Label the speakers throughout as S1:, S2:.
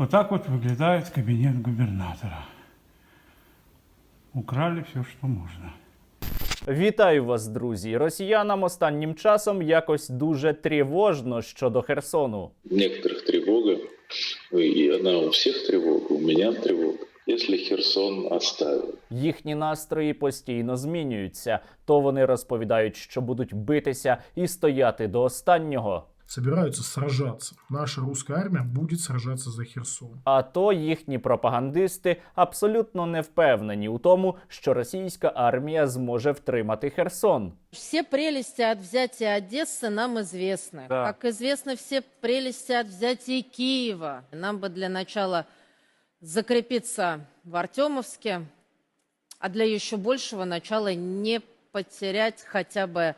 S1: Вот так вот выглядит кабинет губернатора. Украли все, что можно.
S2: Вітаю вас, друзі! Росіянам останнім часом якось дуже тривожно щодо Херсону.
S3: У некоторых тревога, и она у всех тревога, у меня тревога. Если Херсон оставил,
S2: Їхні настрої постійно змінюються. То вони розповідають, що будуть битися і стояти до останнього
S4: собираются сражаться. Наша русская армия будет сражаться за Херсон.
S2: А то їхні пропагандисти абсолютно не впевнені у тому, що російська армія зможе втримати Херсон.
S5: Все прелести от взятия Одессы нам известны.
S2: Да.
S5: Как известно, все прелести от взятия Киева. Нам бы для начала закрепиться в Артемовске, а для еще большего начала не потерять хотя бы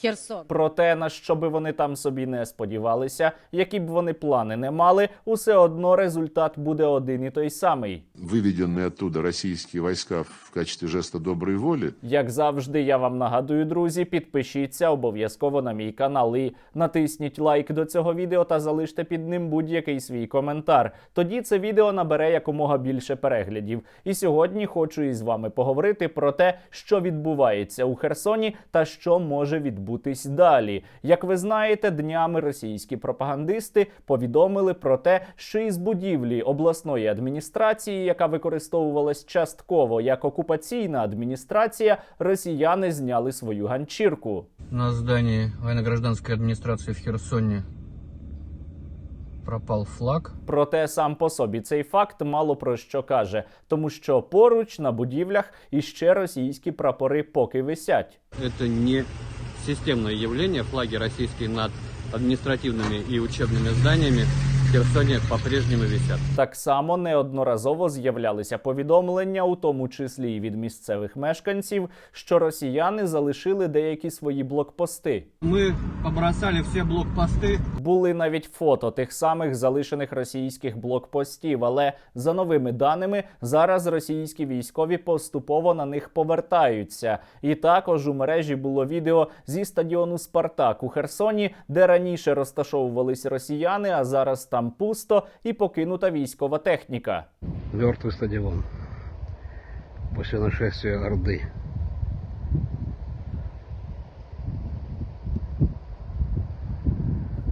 S5: Херсон.
S2: Проте, на що би вони там собі не сподівалися, які б вони плани не мали, усе одно результат буде один і той самий.
S6: выведенные оттуда российские войска в качестве жеста доброй воли,
S2: Як завжди, я вам нагадую, друзі, підпишіться обов'язково на мій канал і натисніть лайк до цього відео та залиште під ним будь-який свій коментар. Тоді це відео набере якомога більше переглядів. І сьогодні хочу із вами поговорити про те, що відбувається у Херсоні та що може відбутись далі. Як ви знаєте, днями російські пропагандисти повідомили про те, що із будівлі обласної адміністрації, яка використовувалась частково як окупаційна адміністрація, росіяни зняли свою ганчірку.
S7: На здании военно-гражданской администрации в Херсоне пропал флаг.
S2: Проте сам по собі цей факт мало про що каже, тому що поруч на будівлях іще російські прапори поки висять.
S7: Это не системное явление. Флаги российские над административными и учебными зданиями в Херсоне по-прежнему висят.
S2: Так само неодноразово з'являлися повідомлення, у тому числі і від місцевих мешканців, що росіяни залишили деякі свої блокпости.
S7: Мы побросали все блокпосты.
S2: Були навіть фото тих самих залишених російських блокпостів, але за новими даними зараз російські військові поступово на них повертаються. І також у мережі було відео зі стадіону Спартак у Херсоні, де раніше розташовувались росіяни, а зараз там пусто і покинута військова техніка.
S8: Мертвий стадіон після нашествия Орды.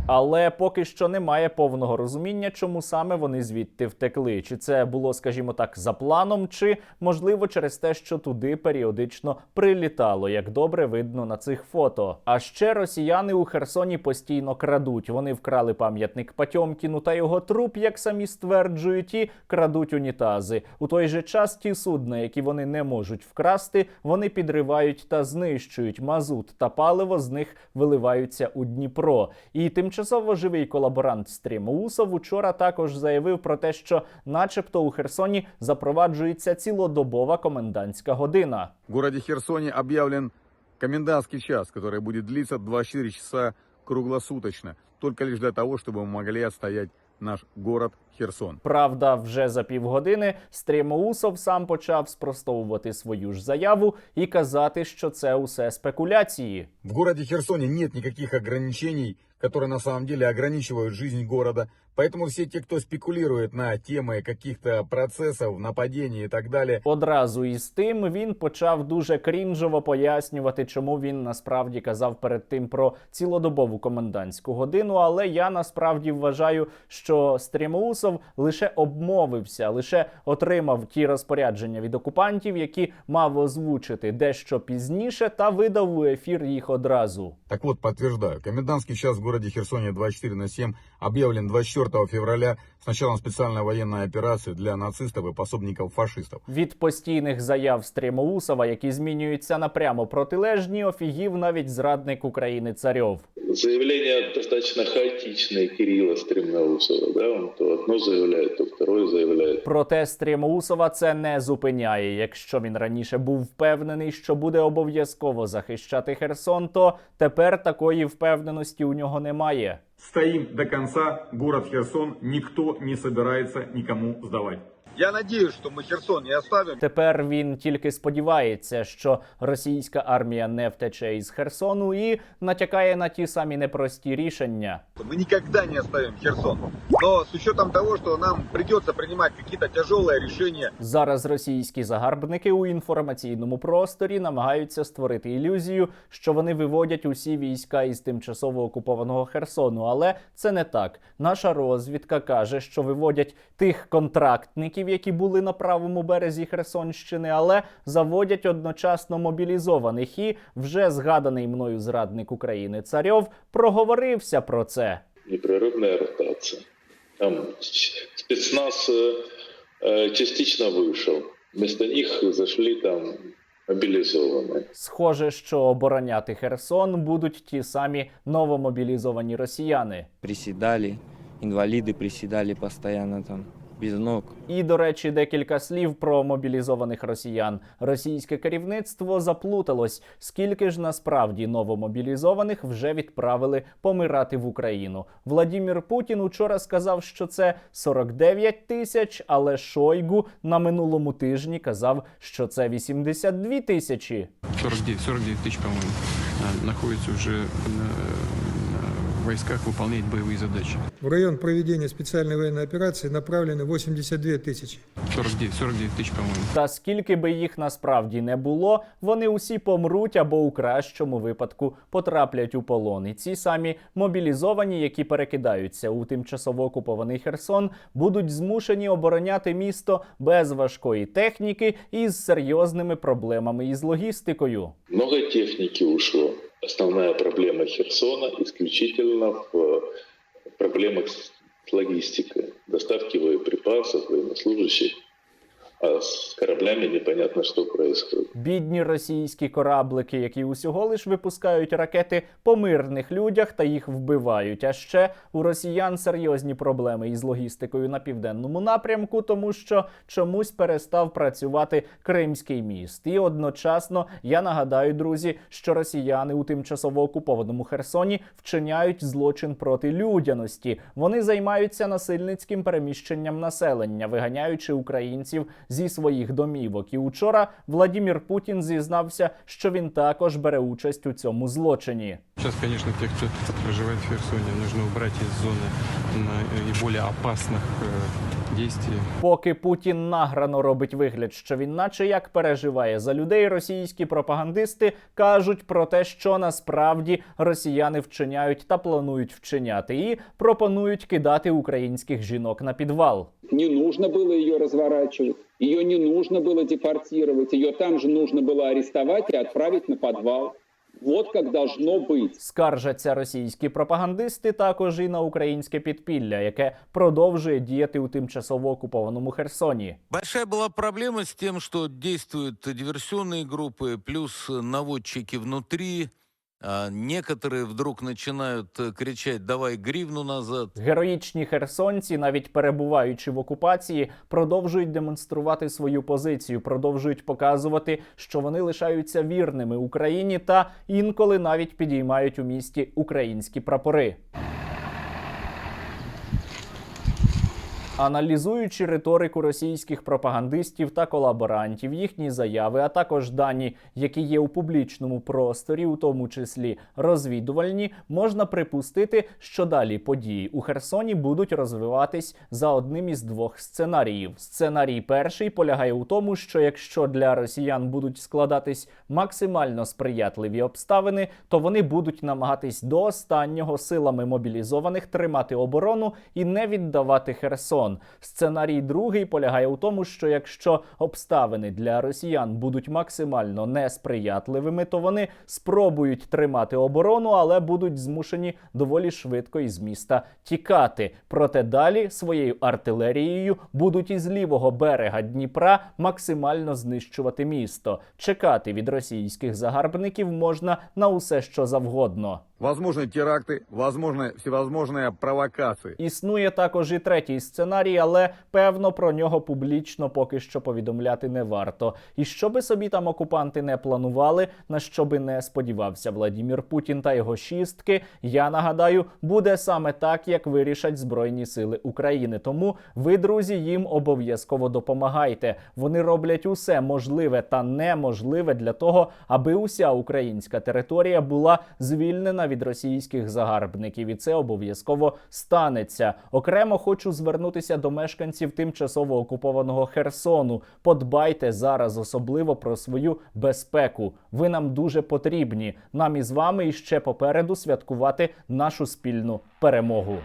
S2: Але поки що немає повного розуміння, чому саме вони звідти втекли. Чи це було, скажімо так, за планом, чи можливо через те, що туди періодично прилітало, як добре видно на цих фото. А ще росіяни у Херсоні постійно крадуть. Вони вкрали пам'ятник Патьомкіну та його труп, як самі стверджують, і крадуть унітази. У той же час ті судна, які вони не можуть вкрасти, вони підривають та знищують мазут та паливо з них виливаються у Дніпро. І тимчасово живий колаборант Стрімоусов учора також заявив про те, що, начебто, у Херсоні запроваджується цілодобова комендантська година.
S9: В городе Херсоне объявлен комендантский час, который будет длиться 24 часа круглосуточно, только лишь для того, чтобы мы могли отстоять наш город Херсон.
S2: Правда, вже за півгодини Стрімоусов сам почав спростовувати свою ж заяву і казати, що це усе спекуляції.
S9: В городе Херсоне нет никаких ограничений, которые на самом деле ограничивают жизнь города. Поэтому все те, кто спекулирует на темы каких-то процессов, нападений и так далее,
S2: Одразу із тим він почав дуже крінжово пояснювати, чому він насправді казав перед тим про цілодобову комендантську годину. Але я насправді вважаю, що Стрімоусов лише обмовився, лише отримав ті розпорядження від окупантів, які мав озвучити дещо пізніше, та видав у ефір їх одразу.
S9: Так вот, подтверждаю, комендантский час в городе Херсоне 24 на 7 объявлен 24 февраля с началом специальной военной операции для нацистов и пособников фашистов.
S2: Від постійних заяв Стрімоусова, які змінюються на прямо протилежні, офігів навіть зрадник України царьов.
S3: заявления достаточно хаотичные Кирилла Стремноусова, да, он то одно заявляет, то второе заявляет.
S2: Проте Стрімоусова це не зупиняє. Якщо він раніше був впевнений, що буде обов'язково захищати Херсон, то тепер такої впевненості у нього немає.
S10: Стоим до конца, город Херсон никто не собирается никому сдавать.
S9: Я надеюсь, что мы Херсон не оставим.
S2: Тепер він тільки сподівається, що російська армія не втече із Херсону і натякає на ті самі непрості рішення.
S9: Мы никогда не оставим Херсон. Но с учетом того, что нам придется принимать какие-то тяжелые решения,
S2: Зараз російські загарбники у інформаційному просторі намагаються створити ілюзію, що вони виводять усі війська із тимчасово окупованого Херсону. Але це не так. Наша розвідка каже, що виводять тих контрактників, які були на правому березі Херсонщини, але заводять одночасно мобілізованих. І вже згаданий мною зрадник України Царьов проговорився про це.
S3: Непрерывная ротация. Там ч- спецназ э, э, частично вышел. Вместо них зашли там мобилизованные.
S2: Схоже, що обороняти Херсон будуть ті самі новомобілізовані росіяни.
S10: приседали, инвалиды приседали постоянно там, без ног.
S2: І, до речі, декілька слів про мобілізованих росіян. Російське керівництво заплуталось, скільки ж насправді новомобілізованих вже відправили помирати в Україну. Владімір Путін учора сказав, що це 49 тисяч, але Шойгу на минулому тижні казав, що це 82 тисячі.
S11: 49, 49 тысяч, по-моему, а, находится уже на- на- в войсках выполнять боевые задачи.
S12: В район проведения специальной военной операции направлены 82 тысячи.
S11: 49, 49 тысяч, по-моему.
S2: Та скільки би їх насправді не було, вони усі помруть або у кращому випадку потраплять у полон. І ці самі мобілізовані, які перекидаються у тимчасово окупований Херсон, будуть змушені обороняти місто без важкої техніки і з серйозними проблемами із логістикою.
S3: Много техники ушло. Основная проблема Херсона исключительно в э, проблемах с логистикой, доставки боеприпасов, военнослужащих. А с кораблями непонятно, что происходит.
S2: Бідні російські кораблики, які усього лиш випускають ракети по мирних людях та їх вбивають. А ще у росіян серйозні проблеми із логістикою на південному напрямку, тому що чомусь перестав працювати Кримський міст. І одночасно я нагадаю, друзі, що росіяни у тимчасово окупованому Херсоні вчиняють злочин проти людяності. Вони займаються насильницьким переміщенням населення, виганяючи українців зі своїх домівок. І учора Владімір Путін зізнався, що він також бере участь у цьому злочині.
S11: Сейчас, конечно, тех, кто проживает в Херсоне, нужно убрать из зоны м, и более опасных э, действий.
S2: Поки Путін награно робить вигляд, що він, наче як переживає за людей, російські пропагандисти кажуть про те, що насправді росіяни вчиняють та планують вчиняти, і пропонують кидати українських жінок на підвал.
S13: Не нужно было ее разворачивать, ее не нужно было депортировать, ее там же нужно было арестовать и отправить на подвал. Вот как должно быть.
S2: Скаржаться російські пропагандисти також і на українське підпілля, яке продовжує діяти у тимчасово окупованому Херсоні.
S14: Большая была проблема с тем, что действуют диверсионные группы, плюс наводчики внутри. А некоторые вдруг починають э, кричать «давай гривну назад».
S2: Героїчні херсонці, навіть перебуваючи в окупації, продовжують демонструвати свою позицію, продовжують показувати, що вони лишаються вірними Україні та інколи навіть підіймають у місті українські прапори. Аналізуючи риторику російських пропагандистів та колаборантів, їхні заяви, а також дані, які є у публічному просторі, у тому числі розвідувальні, можна припустити, що далі події у Херсоні будуть розвиватись за одним із двох сценаріїв. Сценарій перший полягає у тому, що якщо для росіян будуть складатись максимально сприятливі обставини, то вони будуть намагатись до останнього силами мобілізованих тримати оборону і не віддавати Херсон Сценарій другий полягає у тому, що якщо обставини для росіян будуть максимально несприятливими, то вони спробують тримати оборону, але будуть змушені доволі швидко із міста тікати. Проте далі своєю артилерією будуть із лівого берега Дніпра максимально знищувати місто. Чекати від російських загарбників можна на усе, що завгодно.
S9: возможны теракты, возможны всевозможные провокации.
S2: Існує також і третій сценарій. сценарій, але певно про нього публічно поки що повідомляти не варто. І що би собі там окупанти не планували, на що би не сподівався Владімір Путін та його шістки, я нагадаю, буде саме так, як вирішать Збройні Сили України. Тому ви, друзі, їм обов'язково допомагайте. Вони роблять усе можливе та неможливе для того, аби уся українська територія була звільнена від російських загарбників, і це обов'язково станеться. Окремо хочу звернутися до мешканців тимчасово окупованого Херсону. Подбайте зараз особливо про свою безпеку. Ви нам дуже потрібні. Нам із вами іще попереду святкувати нашу спільну перемогу.